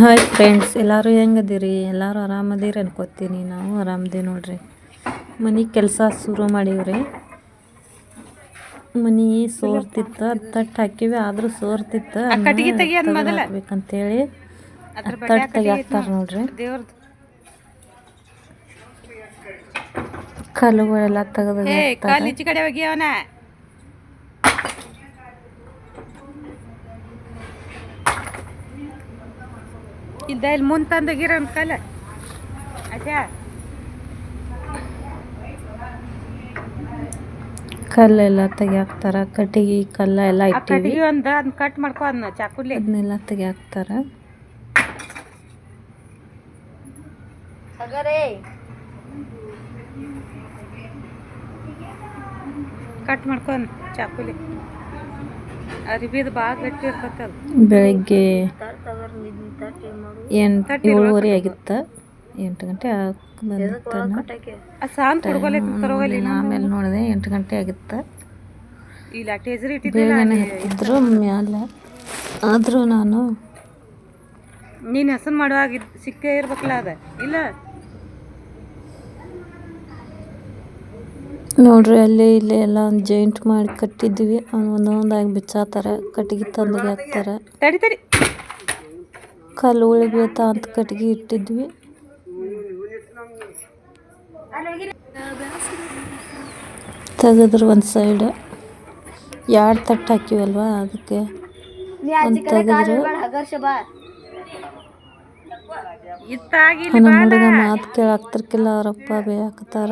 Hi friends ಎಲ್ಲರೂ ಹೆಂಗದಿರಿ? ಎಲ್ಲರೂ ಆರಾಮದಿರಿ ಅನ್ಕೋತೀನಿ ನಾವು ಆರಾಮದಿ ನೋಡ್ರಿ. ಮನೆ ಕೆಲಸ ಶುರು ಮಾಡೀವ್ರಿ. ಮನೆ ಸೋರ್ತಿತ್ತು ತಟ್ಟು ಹಾಕಿವಿ ಆದರೂ ಸೋರ್ತಿತ್ತು. ಹಾಕ್ಬೇಕಂತೇಳಿ ತಟ್ಟು ತೆಗಿಯಾಕ್ತಾರ ನೋಡ್ರಿ. ಕಲ್ಲುಗಳೆಲ್ಲ ತೆಗೆದು ಇದ್ದ ಇಲ್ಲಿ ಮುಂದೆ ತಂದಗಿರೋ ಕಾಲ ಆಚಾ ಕಲ್ಲೆಲ್ಲ ತೆಗಿಯಾಕ್ತಾರ ಕಟ್ಟಿಗೆ ಕಲ್ಲ ಎಲ್ಲ ಇಟ್ಟಿವಿ. ಕಟ್ಟಿಗೆ ಒಂದು ಅದನ್ನ ಕಟ್ ಮಾಡ್ಕೊ ಅದನ್ನ ಚಾಕುಲಿ. ಅದನ್ನೆಲ್ಲ ತೆಗಿಯಾಕ್ತಾರ. ಕಟ್ ಮಾಡ್ಕೊ ಚಾಕುಲಿ. ಅರಿಬಿದು ಭಾಳ ಗಟ್ಟಿ ಬೆಳಗ್ಗೆ ಎಂಟು ಏಳುವರೆ ಆಗಿತ್ತು? ಎಂಟು ಗಂಟೆ ಆಮೇಲೆ ನೋಡಿದೆ ಎಂಟು ಗಂಟೆ ಆಗಿತ್ತು. ಬೇಗನೆ ಹತ್ತಿದ್ರು ಮ್ಯಾಲೆ. ಆದರೂ ನಾನು ನೀನು ಹೆಸರು ಮಾಡುವಾಗ ಸಿಕ್ಕೇ ಇರ್ಬೇಕಲ್ಲ ಅದ. ಇಲ್ಲ? ನೋಡ್ರಿ ಅಲ್ಲಿ ಇಲ್ಲಿ ಎಲ್ಲ ಒಂದು ಜಾಯಿಂಟ್ ಮಾಡಿ ಕಟ್ಟಿದ್ವಿ. ಒಂದೊಂದಾಗಿ ಬಿಚ್ಚಾತಾರ ಕಟ್ಟಿಗೆ ತಂದು ಹಾಕ್ತಾರ. ತಡಿ ತಡಿ. ಕಲ್ಲು ಉಳಿ ಬೀಳ್ತಾ ಅಂತ ಕಟ್ಟಿಗೆ ಇಟ್ಟಿದ್ವಿ. ತೆಗೆದ್ರು ಒಂದು ಸೈಡ್ ಎರಡು ತಟ್ಟು ಹಾಕಿವಲ್ವಾ ಅದಕ್ಕೆ? ಒಂದು ತೆಗೆದ್ರು. ನಮ್ಮ ಹುಡುಗ ಮಾತು ಕೇಳಾಕ್ತಿರ್ಕಿಲ್ಲ ಅವರಪ್ಪ ಬೇಯಾಕತ್ತಾರ.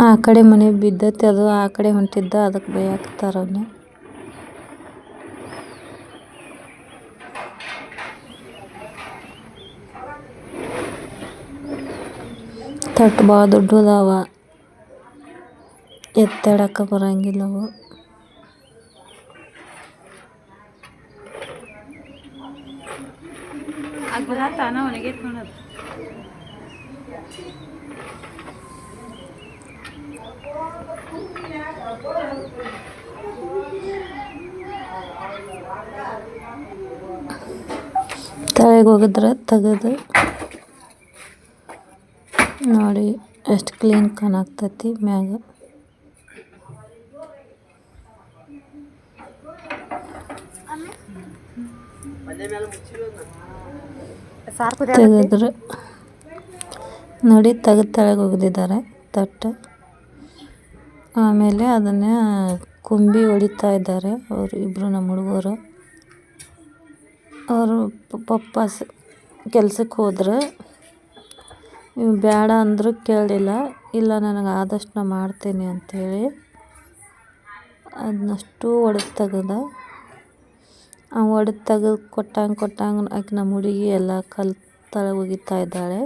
ಆ ಕಡೆ ಮನೆ ಬಿದ್ದತಿ ಅದು ಆ ಕಡೆ ಹೊಂಟಿದ್ದ ಅದಕ್ಕೆ ಬೇಯಾಕತ್ತಾರ ಅವನ್ನ ತಟ್ಟು ಭಾಳ ದೊಡ್ಡ ಅದಾವ ಎತ್ತಾಡಕ್ಕೆ ಬರಂಗಿಲ್ಲ ಅವು ಅದು ತಾನ ಒಣಗೈತೆ ನೋಡೋದು ತಲೆಗೆ ಹೋಗಿದ್ರೆ ತೆಗೆದು ನೋಡಿ ಎಷ್ಟು ಕ್ಲೀನ್ ಕಾಣಾಕ್ತೈತಿ ಮ್ಯಾಗ. ತೆಗೆದ್ರು. ನೋಡಿ ತೆಗೆದು ತೆಳಗೆ ಒಗೆದಿದ್ದಾರೆ ತಟ್ಟು. ಆಮೇಲೆ ಅದನ್ನು ಕುಂಬಿ ಹೊಡಿತಾ ಇದ್ದಾರೆ ಅವರು ಇಬ್ಬರು ನಮ್ಮ ಹುಡುಗರು. ಅವರು ಪಪ್ಪಾಸ್ ಕೆಲ್ಸಕ್ಕೆ ಹೋದ್ರೆ. ನೀವು ಬೇಡ ಅಂದರೂ ಕೇಳಲಿಲ್ಲ ಇಲ್ಲ ನನಗೆ ಆದಷ್ಟು ನಾ ಮಾಡ್ತೀನಿ ಅಂಥೇಳಿ ಅದನ್ನಷ್ಟು ಒಡೆದು ತೆಗೆದ. ಆ ಒಡೆದು ತೆಗೆದು ಕೊಟ್ಟಂಗೆ ಕೊಟ್ಟಂಗೆ ಆಕೆ ನಮ್ಮ ಹುಡುಗಿ ಎಲ್ಲ ಕಲ್ ತಳ ಒಗಿತಾ ಇದ್ದಾಳೆ.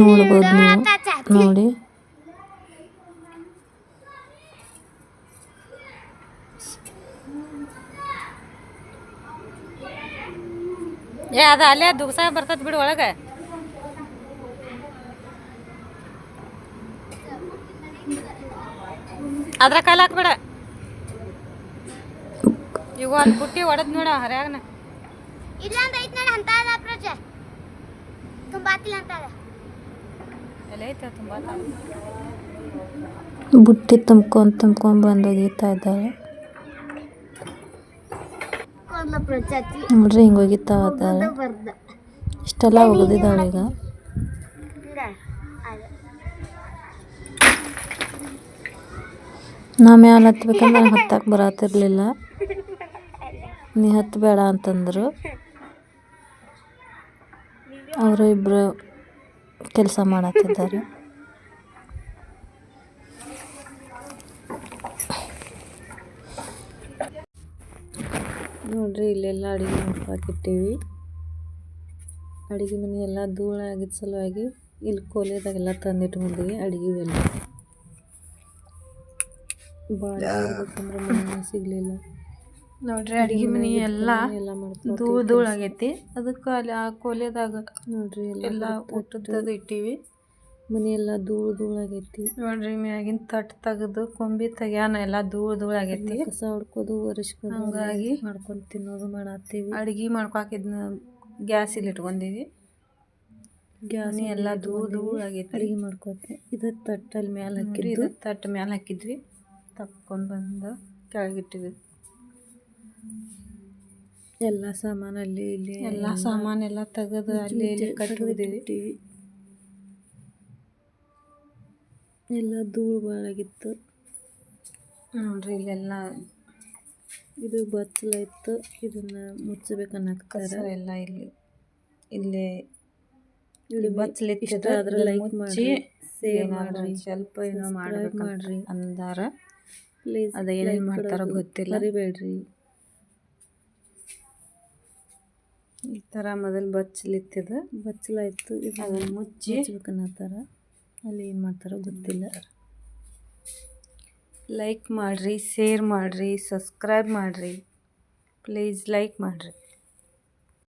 ನೋಡ್ಬೋದು ನೀವು. ನೋಡಿ. ಏ ಅದು ಅಲ್ಲೇ ದುಗ್ಸ ಬರ್ತದ ಬಿಡು ಒಳಗೆ. ಅದ್ರ ಕಾಲ ಹಾಕ್ಬೇಡ. ಈಗ ಒಂದು ಬುಟ್ಟಿ ಹೊಡೆದ್ ನೋಡ ಹರ್ಯಾಗನ. ಇಲ್ಲ ಅಂತ ಐತ್ ನೋಡಿ ಅಂತ ಅದ ಅಪ್ರೋಚ್ ತುಂಬಾ ಅಂತ ಅದ ಎಲ್ಲ ಐತೆ ತುಂಬ ಬುಟ್ಟಿ ತುಂಬ್ಕೊಂಡು ತುಂಬ್ಕೊಂಡು ಬಂದು ಒಗಿತಾ ನೋಡ್ರಿ ಹಿಂಗೆ ಹೋಗಿತ್ತ ಇಷ್ಟೆಲ್ಲ ಒಗೆದಿದ್ದಾಳೆ ಈಗ? ನಾ ಮ್ಯಾಲ ಹತ್ಬೇಕಂದ್ರೆ ನಂಗೆ ಹತ್ತಕ್ಕೆ ಬರತ್ತಿರ್ಲಿಲ್ಲ. ನೀ ಹತ್ತಬೇಡ ಅಂತಂದರು. ಅವರು ಇಬ್ಬರು ಕೆಲಸ ಮಾಡತ್ತಿದ್ದಾರೆ. ನೋಡ್ರಿ ಇಲ್ಲೆಲ್ಲ ಅಡುಗೆ ಮಾಡ್ಕೊಟ್ಟಿವಿ ಅಡುಗೆ ಮನೆ ಎಲ್ಲ ಧೂಳ ಆಗಿದ್ದ ಸಲುವಾಗಿ ಇಲ್ಲಿ ಕೋಲೆದಾಗೆಲ್ಲ ತಂದಿಟ್ಕೊಂಡಿವಿ ಅಡುಗೆ ಎಲ್ಲ ಭಾಳ ಬೇಕಂದ್ರೆ ಮನೆ ಸಿಗಲಿಲ್ಲ. ನೋಡ್ರಿ ಅಡುಗೆ ಮನೆ ಎಲ್ಲ ಎಲ್ಲ ಮಾಡ್ತೀವಿ ಧೂಳು ಧೂಳು ಆಗೈತಿ. ಅದಕ್ಕೆ ಅಲ್ಲಿ ಆ ಕೊಲೆದಾಗ ನೋಡ್ರಿ ಎಲ್ಲ ಊಟದ್ದು ಇಟ್ಟಿವಿ. ಮನೆ ಎಲ್ಲ ಧೂಳು ಧೂಳು ಆಗೈತಿ ನೋಡ್ರಿ ಮ್ಯಾಗಿನ ತಟ್ ತೆಗೆದು ಕೊಂಬಿ ತೆಗ್ಯಾನ ಎಲ್ಲ ಧೂಳು ಧೂಳು ಆಗೈತಿ ಕಸ ಹೊಡ್ಕೋದು ಒರೆಸ್ಕೋದು ಹಂಗಾಗಿ ಮಾಡ್ಕೊಂಡು ತಿನ್ನೋದು ಮಾಡತ್ತೀವಿ. ಅಡ್ಗೆ ಮಾಡ್ಕೊಕಿದ್ನ ಗ್ಯಾಸ್ ಇಲ್ಲಿ ಇಟ್ಕೊಂಡಿವಿ ಗ್ಯಾಸ್ ಎಲ್ಲ ಧೂಳು ಧೂಳು ಆಗೈತಿ ಅಡುಗೆ ಮಾಡ್ಕೋತೆ ಇದು ತಟ್ಟಲ್ಲಿ ಮ್ಯಾಲೆ ಹಾಕಿದ್ವಿ ಇದು ತಟ್ಟು ಮ್ಯಾಲೆ ಹಾಕಿದ್ವಿ. ತಕ್ಕೊಂಡು ಬಂದು ಕೆಳಗಿಟ್ಟಿವಿ. ಎಲ್ಲ ಸಾಮಾನು ಅಲ್ಲಿ ಇಲ್ಲಿ ಎಲ್ಲ ಸಾಮಾನೆಲ್ಲ ತೆಗೆದು ಅಲ್ಲಿ ಇಲ್ಲಿ ಕಟ್ಟಿದ್ದೀವಿ ಎಲ್ಲ ಧೂಳು ಭಾಳಾಗಿತ್ತು ನೋಡ್ರಿ ಇಲ್ಲೆಲ್ಲ ಇದು ಬಚ್ಚಲಾಯ್ತು. ಇದನ್ನ ಮುಚ್ಚಬೇಕನ್ನಕ್ತಾರ ಕಸ ಎಲ್ಲ ಇಲ್ಲಿ ಇಲ್ಲಿ ಇಲ್ಲಿ ಬಚ್ಚಲಿತ್ತು ಅದ್ರ ಲೈಕ್ ಮಾಡಿ ಸೇವ್ ಮಾಡ್ರಿ, ಸ್ವಲ್ಪ ಏನೋ ಮಾಡಬೇಕು ಮಾಡ್ಬೇಕು ಮಾಡ್ರಿ. ಅಂದಾರ. ಪ್ಲೀಸ್ ಅದ ಏನೇನು ಮಾಡ್ತಾರೋ ಗೊತ್ತಿಲ್ಲ. ಅರಿಬೇಡ್ರಿ ಈ ಥರ ಮೊದಲು ಬಚ್ಚಲಿತ್ತಿದ ಬಚ್ಚಲಾಯ್ತು ಇದು ಅದನ್ನು ಮುಚ್ಚಿ ಮುಚ್ಚಬೇಕನ್ನತ್ತಾರ. ಅಲ್ಲಿ ಏನು ಮಾಡ್ತಾರೋ ಗೊತ್ತಿಲ್ಲ. ಲೈಕ್ ಮಾಡಿರಿ ಶೇರ್ ಮಾಡಿರಿ ಸಬ್ಸ್ಕ್ರೈಬ್ ಮಾಡಿರಿ. ಪ್ಲೀಸ್ ಲೈಕ್ ಮಾಡಿರಿ.